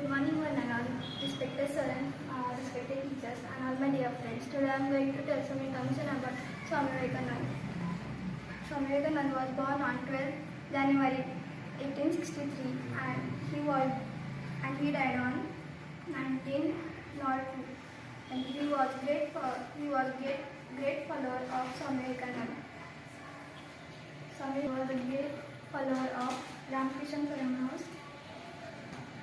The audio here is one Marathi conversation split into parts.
Good morning, all. Respected sir and uh, respected teachers and all my dear friends. Today I am going to tell some information about Swami Vivekananda. Swami Vivekananda was born on 12 January 1863 and he was and he died on 1902. And he was great for, he was great great follower of Swami Vivekananda. Swami was a great follower of Ramakrishna Paramahansa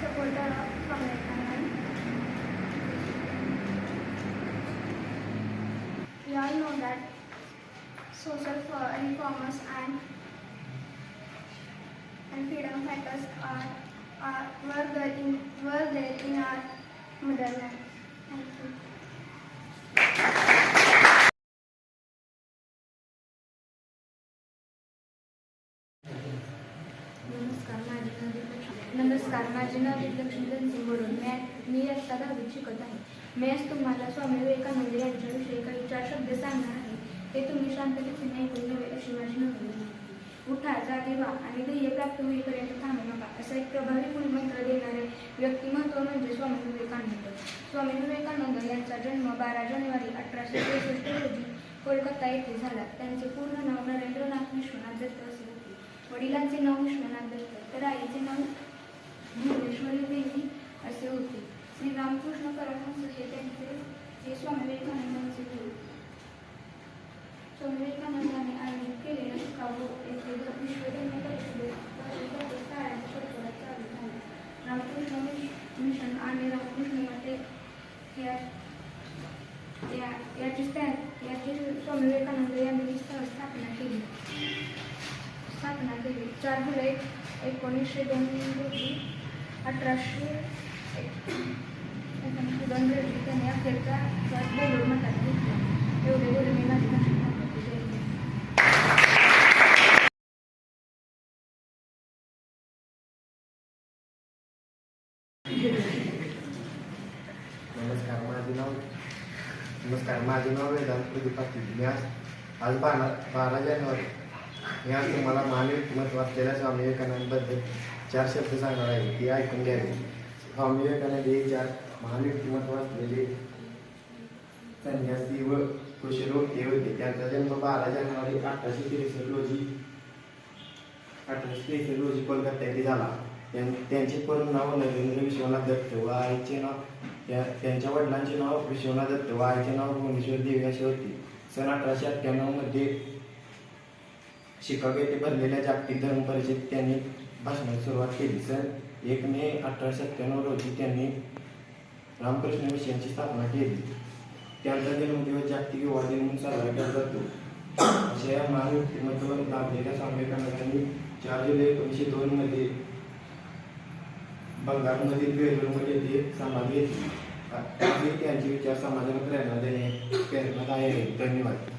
supporter of Swami Vivekananda. We all know that social for- reformers and and freedom fighters are, are were there in were there in our motherland. Thank you. नमस्कार माझे नाव दीपक नमस्कार माझे नाव लक्ष्मी रणसिंग बोडून मी मी आत्ता दहावीत शिकत आहे. मी आज तुम्हाला स्वामी विवेकानंद यांच्याविषयी काही चार शब्द सांगणार आहे. ते तुम्ही शांततेने ऐकून घ्यावे अशी माझी नोंदणी आहे. उठा जागे व्हा आणि ध्येय प्राप्त होईपर्यंत थांबू नका. असा एक प्रभावी मूलमंत्र देणारे व्यक्तिमत्व म्हणजे स्वामी विवेकानंद. स्वामी विवेकानंद यांचा जन्म बारा जानेवारी अठराशे त्रेसष्ट रोजी कोलकाता येथे झाला. त्यांचे पूर्ण नाव नरेंद्रनाथ विश्वनाथ दत्त असे होते. वडिलांचे नाव विश्वनाथ दत्त तर आईचे नाव भुवनेश्वरी देवी असे होते. श्री रामकृष्ण परमहंस हे त्यांचे हे स्वामी विवेकानंदांचे गुरु. स्वामी विवेकानंदांनी आयोजित केलेल्या शिकागो येथे विश्वधर्म परिषदेत वर्षभर काळाच्या चालू झाले. रामकृष्ण मिशन आणि रामकृष्ण मते या याची याची स्वामी विवेकानंद यांनी स्थापना केली. स्थापना केली. चार जुलै एकोणीसशे दोन रोजी अठराशे दोन रोजी अखेरचा श्वास बेलूर मठात घेतला एवढे बोलून मी माझी भाषण नमस्कार माझे नाव नमस्कार माझे नाव वेदांत प्रदीप पाटील. मी आज आज बारा बारा जानेवारी. मी आज तुम्हाला महान असलेल्या स्वामी विवेकानंदबद्दल चार शब्द सांगणार आहे. ती ऐकून घ्यावी स्वामी विवेकानंद हे चार महान व्यक्तिमत्व असलेले संन्यासी व कुशलोक हे होते. त्यांचा जन्म बारा जानेवारी अठराशे त्रेसष्ट रोजी अठराशे त्रेसष्ट रोजी कोलकाता येथे झाला. त्यां- त्यांचे पूर्ण नाव नरेंद्र विश्वनाथ दत्त व आईचे नाव त्यांच्या वडिलांचे नाव विश्वनाथ दत्त व आईचे नाव भुवनेश्वर देवी असे होते. सन अठराशे अठ्ठ्याण्णवमध्ये शिकागो येथे भरलेल्या जागतिक धर्म परिषदेत त्यांनी भाषणाची सुरुवात केली. सन एक मे अठराशे अठ्ठ्याण्णव रोजी त्यांनी रामकृष्ण मिशनची स्थापना केली. त्यांचा जन्मदिवस जागतिक युवा दिन म्हणून साजरा केला जातो. अशा या महान व्यक्तिमत्व लाभलेल्या स्वामी विवेकानंदांनी चार जुलै एकोणीसशे दोन मध्ये बंगालमधील बेलूरमध्ये ते समाधी घेतली. त्यांचे विचार समाजाला प्रेरणा देणे प्रेरणादायी आहे. धन्यवाद.